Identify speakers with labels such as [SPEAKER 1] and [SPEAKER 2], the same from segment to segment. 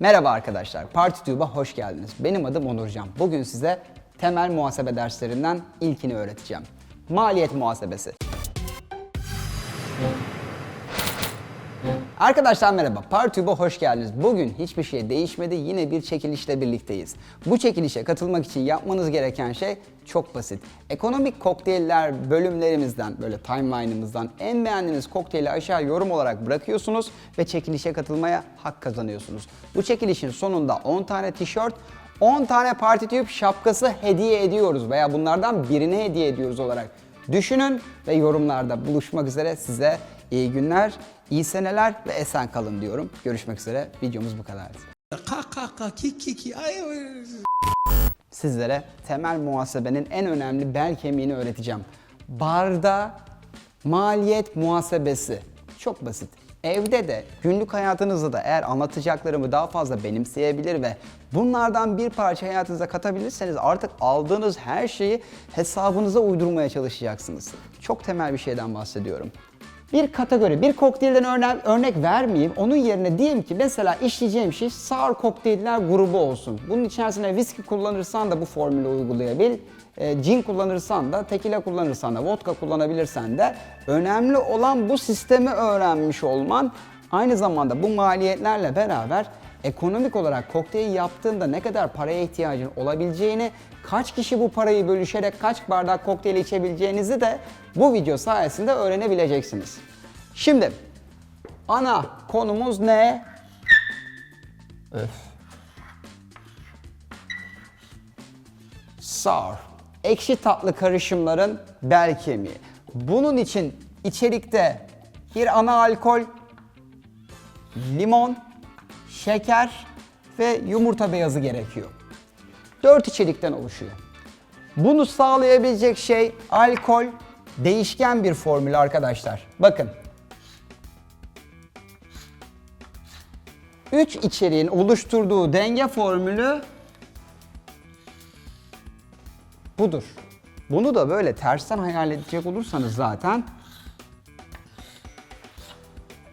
[SPEAKER 1] Merhaba arkadaşlar, PartyTube'a hoş geldiniz. Benim adım Onurcan. Bugün size temel muhasebe derslerinden ilkini öğreteceğim. Maliyet muhasebesi. Arkadaşlar merhaba, ParTube'a hoş geldiniz. Bugün hiçbir şey değişmedi, yine bir çekilişle birlikteyiz. Bu çekilişe katılmak için yapmanız gereken şey çok basit. Ekonomik kokteyller bölümlerimizden, böyle timeline'ımızdan en beğendiğiniz kokteyli aşağı yorum olarak bırakıyorsunuz ve çekilişe katılmaya hak kazanıyorsunuz. Bu çekilişin sonunda 10 tane tişört, 10 tane PartyTube şapkası hediye ediyoruz veya bunlardan birini hediye ediyoruz olarak düşünün ve yorumlarda buluşmak üzere size iyi günler, iyi seneler ve esen kalın diyorum. Görüşmek üzere. Videomuz bu kadar.
[SPEAKER 2] Ka ka ka ki ki ki ay ay.
[SPEAKER 1] Sizlere temel muhasebenin en önemli bel kemiğini öğreteceğim. Barda maliyet muhasebesi. Çok basit. Evde de günlük hayatınızda da eğer anlatacaklarımı daha fazla benimseyebilir ve bunlardan bir parça hayatınıza katabilirseniz artık aldığınız her şeyi hesabınıza uydurmaya çalışacaksınız. Çok temel bir şeyden bahsediyorum. Bir kategori, bir kokteylden örnek, örnek vermeyeyim. Onun yerine diyeyim ki mesela işleyeceğim şey sour kokteyller grubu olsun. Bunun içerisine viski kullanırsan da bu formülü uygulayabil. E, gin kullanırsan da, tekila kullanırsan da, vodka kullanabilirsen de önemli olan bu sistemi öğrenmiş olman. Aynı zamanda bu maliyetlerle beraber ekonomik olarak kokteyl yaptığında ne kadar paraya ihtiyacın olabileceğini, kaç kişi bu parayı bölüşerek kaç bardak kokteyl içebileceğinizi de bu video sayesinde öğrenebileceksiniz. Şimdi ana konumuz ne? Öf. Sour. Ekşi tatlı karışımların bel kemiği. Bunun için içerikte bir ana alkol, limon, şeker ve yumurta beyazı gerekiyor. Dört içerikten oluşuyor. Bunu sağlayabilecek şey alkol, değişken bir formül arkadaşlar. Bakın. Üç içeriğin oluşturduğu denge formülü budur. Bunu da böyle tersten hayal edecek olursanız zaten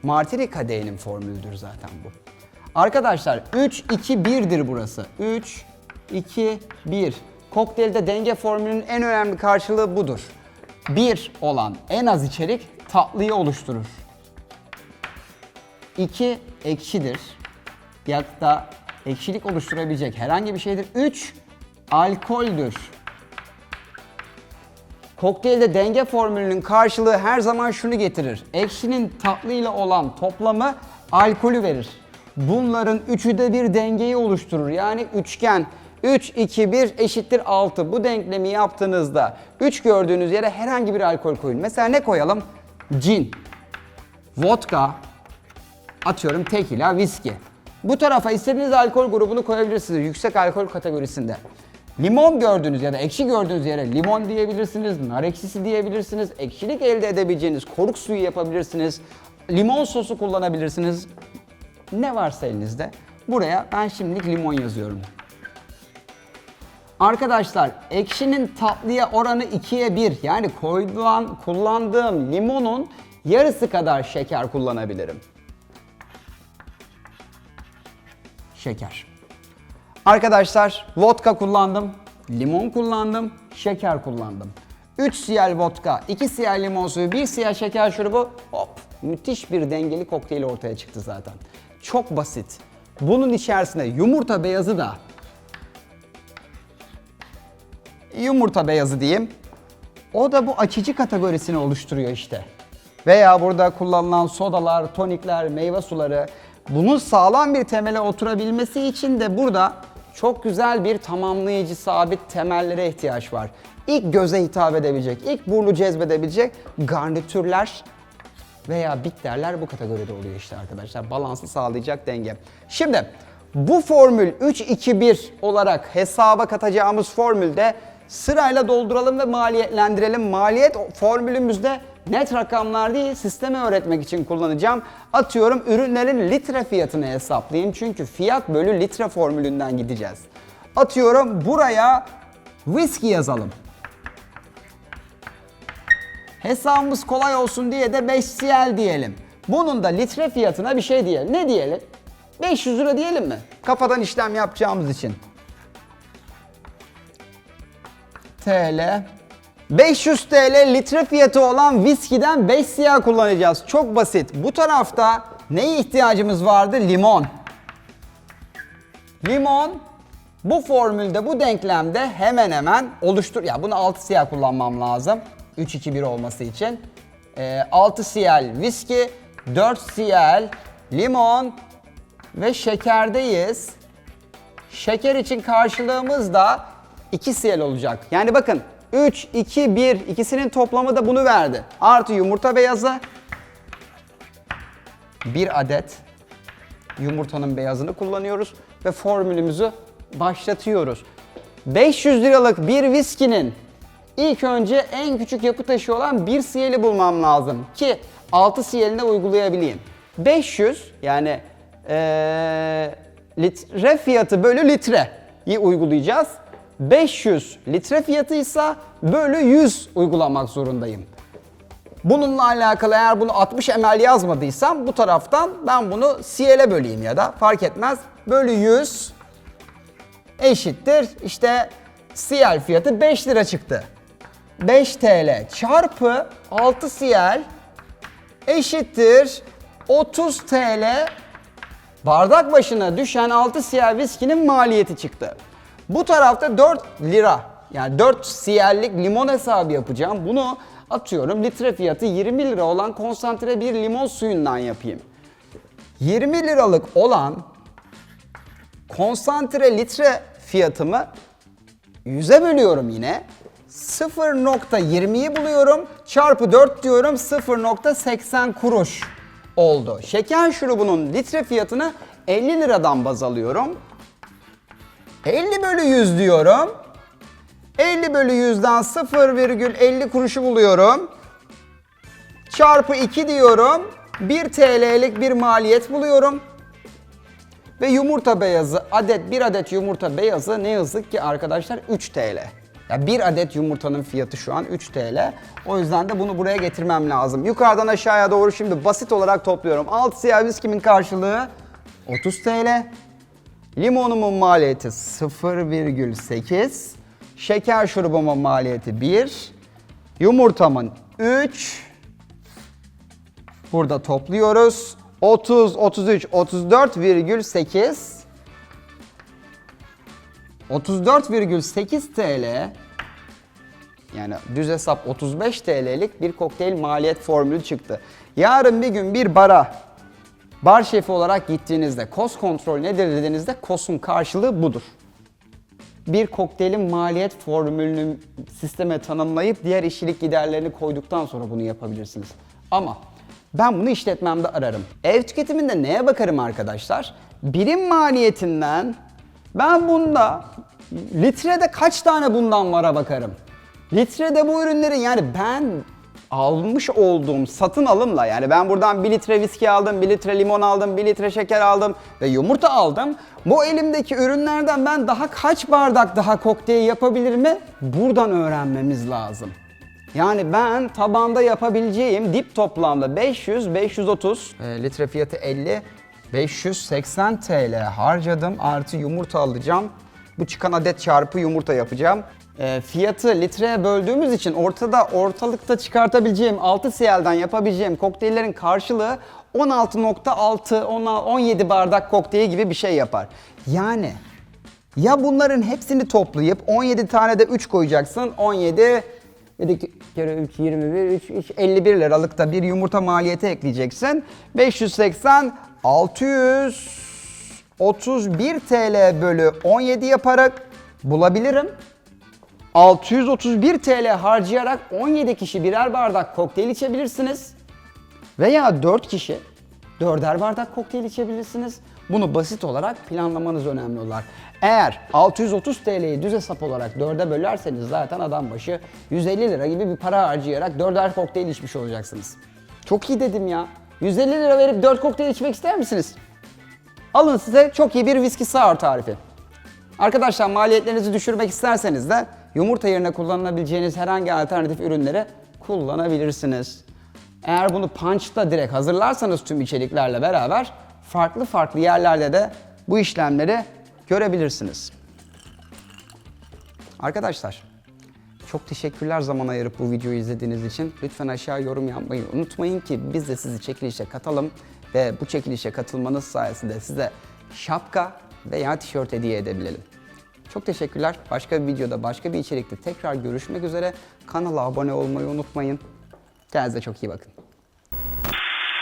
[SPEAKER 1] Martini kadehinin formülüdür zaten bu. Arkadaşlar 3 2 1'dir burası. 3 2 1. Kokteylde denge formülünün en önemli karşılığı budur. 1 olan en az içerik tatlıyı oluşturur. 2 ekşidir. Ya da ekşilik oluşturabilecek herhangi bir şeydir. 3 alkoldür. Kokteylde denge formülünün karşılığı her zaman şunu getirir. Ekşinin tatlıyla olan toplamı alkolü verir. Bunların üçü de bir dengeyi oluşturur. Yani üçgen 3, 2, 1 eşittir 6. Bu denklemi yaptığınızda 3 gördüğünüz yere herhangi bir alkol koyun. Mesela ne koyalım? Cin, vodka, atıyorum tekila, viski. Bu tarafa istediğiniz alkol grubunu koyabilirsiniz yüksek alkol kategorisinde. Limon gördüğünüz ya da ekşi gördüğünüz yere limon diyebilirsiniz, nar ekşisi diyebilirsiniz, ekşilik elde edebileceğiniz koruk suyu yapabilirsiniz, limon sosu kullanabilirsiniz. Ne varsa elinizde. Buraya ben şimdilik limon yazıyorum. Arkadaşlar ekşinin tatlıya oranı 2'ye 1 yani koyduğum, kullandığım limonun yarısı kadar şeker kullanabilirim. Şeker. Arkadaşlar vodka kullandım, limon kullandım, şeker kullandım. 3 cl vodka, 2 cl limon suyu, 1 cl şeker şurubu hop müthiş bir dengeli kokteyl ortaya çıktı zaten. Çok basit. Bunun içerisine yumurta beyazı da yumurta beyazı diyeyim. O da bu açıcı kategorisini oluşturuyor işte. Veya burada kullanılan sodalar, tonikler, meyve suları bunun sağlam bir temele oturabilmesi için de burada çok güzel bir tamamlayıcı sabit temellere ihtiyaç var. İlk göze hitap edebilecek, ilk burnu cezbedebilecek garnitürler veya bitterler bu kategoride oluyor işte arkadaşlar. Balansı sağlayacak denge. Şimdi bu formül 3-2-1 olarak hesaba katacağımız formülde sırayla dolduralım ve maliyetlendirelim. Maliyet formülümüzde net rakamlar değil sistemi öğretmek için kullanacağım. Atıyorum ürünlerin litre fiyatını hesaplayayım. Çünkü fiyat bölü litre formülünden gideceğiz. Atıyorum buraya whisky yazalım. Hesabımız kolay olsun diye de 5 cl diyelim. Bunun da litre fiyatına bir şey diyelim. Ne diyelim? 500 lira diyelim mi? Kafadan işlem yapacağımız için. TL. 500 TL litre fiyatı olan viskiden 5 siyah kullanacağız. Çok basit. Bu tarafta neye ihtiyacımız vardı? Limon. Limon bu formülde, bu denklemde hemen hemen oluştur. Ya bunu 6 siyah kullanmam lazım. 3-2-1 olması için. Ee, 6 siyah viski, 4 siyah limon ve şekerdeyiz. Şeker için karşılığımız da 2 siyah olacak. Yani bakın 3, 2, 1 ikisinin toplamı da bunu verdi. Artı yumurta beyazı. Bir adet yumurtanın beyazını kullanıyoruz ve formülümüzü başlatıyoruz. 500 liralık bir viskinin ilk önce en küçük yapı taşı olan bir siyeli bulmam lazım ki 6 siyeline uygulayabileyim. 500 yani eee, litre fiyatı bölü litreyi uygulayacağız. 500 litre fiyatıysa bölü 100 uygulamak zorundayım. Bununla alakalı eğer bunu 60 ml yazmadıysam bu taraftan ben bunu CL'e böleyim ya da fark etmez. Bölü 100 eşittir işte CL fiyatı 5 lira çıktı. 5 TL çarpı 6 CL eşittir 30 TL bardak başına düşen 6 siyah viskinin maliyeti çıktı. Bu tarafta 4 lira yani 4 siyerlik limon hesabı yapacağım. Bunu atıyorum litre fiyatı 20 lira olan konsantre bir limon suyundan yapayım. 20 liralık olan konsantre litre fiyatımı 100'e bölüyorum yine. 0.20'yi buluyorum. Çarpı 4 diyorum 0.80 kuruş oldu. Şeker şurubunun litre fiyatını 50 liradan baz alıyorum. 50 bölü 100 diyorum. 50 bölü 100'den 0,50 kuruşu buluyorum. Çarpı 2 diyorum. 1 TL'lik bir maliyet buluyorum. Ve yumurta beyazı adet bir adet yumurta beyazı ne yazık ki arkadaşlar 3 TL. Ya bir adet yumurtanın fiyatı şu an 3 TL. O yüzden de bunu buraya getirmem lazım. Yukarıdan aşağıya doğru şimdi basit olarak topluyorum. Alt siyah viskimin karşılığı 30 TL. Limonumun maliyeti 0,8. Şeker şurubumun maliyeti 1. Yumurtamın 3. Burada topluyoruz. 30, 33, 34,8 34,8 TL yani düz hesap 35 TL'lik bir kokteyl maliyet formülü çıktı. Yarın bir gün bir bara bar şefi olarak gittiğinizde kos kontrol nedir dediğinizde kosun karşılığı budur. Bir kokteylin maliyet formülünü sisteme tanımlayıp diğer işçilik giderlerini koyduktan sonra bunu yapabilirsiniz. Ama ben bunu işletmemde ararım. Ev tüketiminde neye bakarım arkadaşlar? Birim maliyetinden ben bunda litrede kaç tane bundan vara bakarım. Litrede bu ürünlerin yani ben almış olduğum satın alımla yani ben buradan 1 litre viski aldım, 1 litre limon aldım, 1 litre şeker aldım ve yumurta aldım. Bu elimdeki ürünlerden ben daha kaç bardak daha kokteyl yapabilir mi? Buradan öğrenmemiz lazım. Yani ben tabanda yapabileceğim dip toplamda 500, 530, e, litre fiyatı 50, 580 TL harcadım artı yumurta alacağım. Bu çıkan adet çarpı yumurta yapacağım. E, fiyatı litreye böldüğümüz için ortada ortalıkta çıkartabileceğim 6 CL'den yapabileceğim kokteyllerin karşılığı 16.6 ona- 17 bardak kokteyl gibi bir şey yapar. Yani ya bunların hepsini toplayıp 17 tane de 3 koyacaksın. 17 7 kere 3 21 3, 3 51 liralık da bir yumurta maliyeti ekleyeceksin. 580 631 TL bölü 17 yaparak bulabilirim. 631 TL harcayarak 17 kişi birer bardak kokteyl içebilirsiniz. Veya 4 kişi 4'er bardak kokteyl içebilirsiniz. Bunu basit olarak planlamanız önemli olur. Eğer 630 TL'yi düz hesap olarak 4'e bölerseniz zaten adam başı 150 lira gibi bir para harcayarak 4'er kokteyl içmiş olacaksınız. Çok iyi dedim ya. 150 lira verip 4 kokteyl içmek ister misiniz? Alın size çok iyi bir viski sour tarifi. Arkadaşlar maliyetlerinizi düşürmek isterseniz de yumurta yerine kullanabileceğiniz herhangi alternatif ürünleri kullanabilirsiniz. Eğer bunu punch'ta direkt hazırlarsanız tüm içeriklerle beraber farklı farklı yerlerde de bu işlemleri görebilirsiniz. Arkadaşlar çok teşekkürler zaman ayırıp bu videoyu izlediğiniz için. Lütfen aşağı yorum yapmayı unutmayın ki biz de sizi çekilişe katalım ve bu çekilişe katılmanız sayesinde size şapka veya tişört hediye edebilelim. Çok teşekkürler. Başka bir videoda, başka bir içerikte tekrar görüşmek üzere. Kanala abone olmayı unutmayın. Kendinize çok iyi bakın.